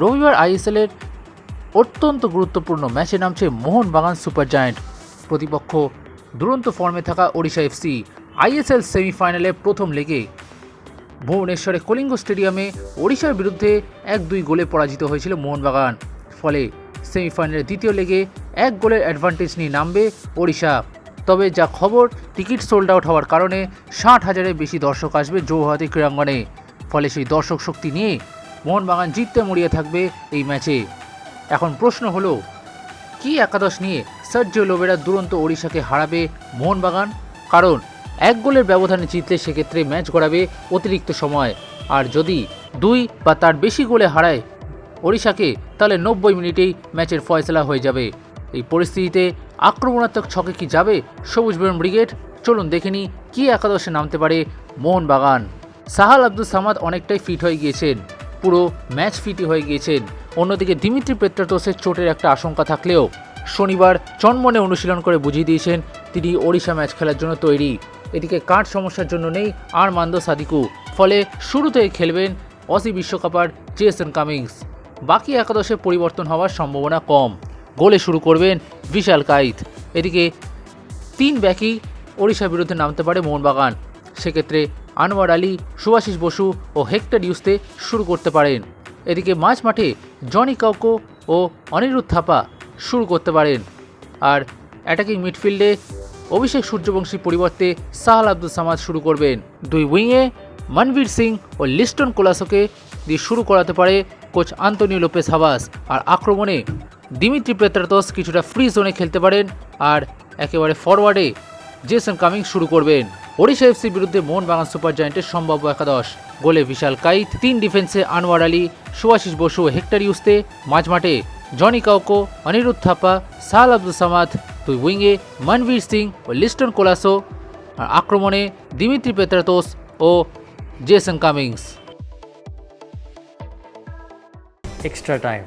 রবিবার আইএসএলের অত্যন্ত গুরুত্বপূর্ণ ম্যাচে নামছে মোহনবাগান সুপার জায়ান্ট। প্রতিপক্ষ দুরন্ত ফর্মে থাকা ওড়িশা এফসি আইএসএল সেমিফাইনালে প্রথম লেগে ভুবনেশ্বরে কলিঙ্গ স্টেডিয়ামে ওড়িশার বিরুদ্ধে এক দুই গোলে পরাজিত হয়েছিল মোহনবাগান। ফলে সেমিফাইনালের দ্বিতীয় লেগে এক গোলের অ্যাডভান্টেজ নিয়ে নামবে ওড়িশা। তবে যা খবর, টিকিট সোল্ড আউট হওয়ার কারণে ষাট হাজারের বেশি দর্শক আসবে জৌহাতি ক্রীড়াঙ্গনে। ফলে সেই দর্শক শক্তি নিয়ে মোহনবাগান জিততে মরিয়ে থাকবে এই ম্যাচে। এখন প্রশ্ন হলো, কি একাদশ নিয়ে সার্জিও লোবেরা দুরন্ত ওড়িশাকে হারাবে মোহনবাগান? কারণ এক গোলের ব্যবধানে জিতলে সেক্ষেত্রে ম্যাচ গড়াবে অতিরিক্ত সময়। আর যদি দুই বা তার বেশি গোলে হারায় ওড়িশাকে, তাহলে নব্বই মিনিটেই ম্যাচের ফয়সলা হয়ে যাবে। এই পরিস্থিতিতে আক্রমণাত্মক ছকে কি যাবে সবুজ বেরম ব্রিগেড? চলুন দেখে নিই, কী একাদশে নামতে পারে মোহনবাগান? সাহাল আব্দুল সামাদ অনেকটাই ফিট হয়ে গিয়েছেন। পুরো ম্যাচ ফিটি হয়ে গিয়েছেন। অন্যদিকে দিমিত্রি পেত্রাতোসের চোটের একটা আশঙ্কা থাকলেও শনিবার চনমনে অনুশীলন করে বুঝিয়ে দিয়েছেন তিনি ওড়িশা ম্যাচ খেলার জন্য তৈরি। এদিকে কাঠ সমস্যার জন্য নেই আর মান্দ সাদিকু, ফলে শুরুতেই খেলবেন অসি বিশ্বকাপার জেসন কামিংস। বাকি একাদশে পরিবর্তন হওয়ার সম্ভাবনা কম। গোলে শুরু করবেন বিশাল কাইত। এদিকে তিন ব্যাকই ওড়িশার বিরুদ্ধে নামতে পারে মোহনবাগান। সেক্ষেত্রে আনোয়ার আলী সুভাশিস বসু ও হেক্টর ইউসতে শুরু করতে পারেন। এদিকে মাঝ মাঠে জনি কাউকো ও অনিরুদ্ধ থাপা শুরু করতে পারেন। আর অ্যাটাকিং মিডফিল্ডে অভিষেক সূর্যবংশী পরিবর্তে সাহাল আব্দুল সামাদ শুরু করবেন। দুই উইংয়ে মনবীর সিং ও লিস্টন কোলাসোকে দিয়ে শুরু করাতে পারে কোচ আন্তনিও লোপেস হাবাস আর আক্রমণে দিমিত্রি পেত্রাতস কিছুটা ফ্রি জোনে খেলতে পারেন। আর একেবারে ফরওয়ার্ডে জেসন কামিং শুরু করবেন। ওড়িশা এফসির বিরুদ্ধে মোহনবাগান সুপার জায়েন্টের সম্ভাব্য একাদশ। গোলে বিশাল কাইত, তিন ডিফেন্সে আনোয়ার আলী, সুভাশিস বসু হেক্টর ইউসতে মাঝমাঠে জনি কাউকো, অনিরুদ্ধ থাপা সাহাল আব্দুল সামাদ, দুই উইংয়ে মনবীর সিং ও লিস্টন কোলাসো। আর আক্রমণে দিমিত্রি পেত্রাতোস ও Jason Cummings. Extra time.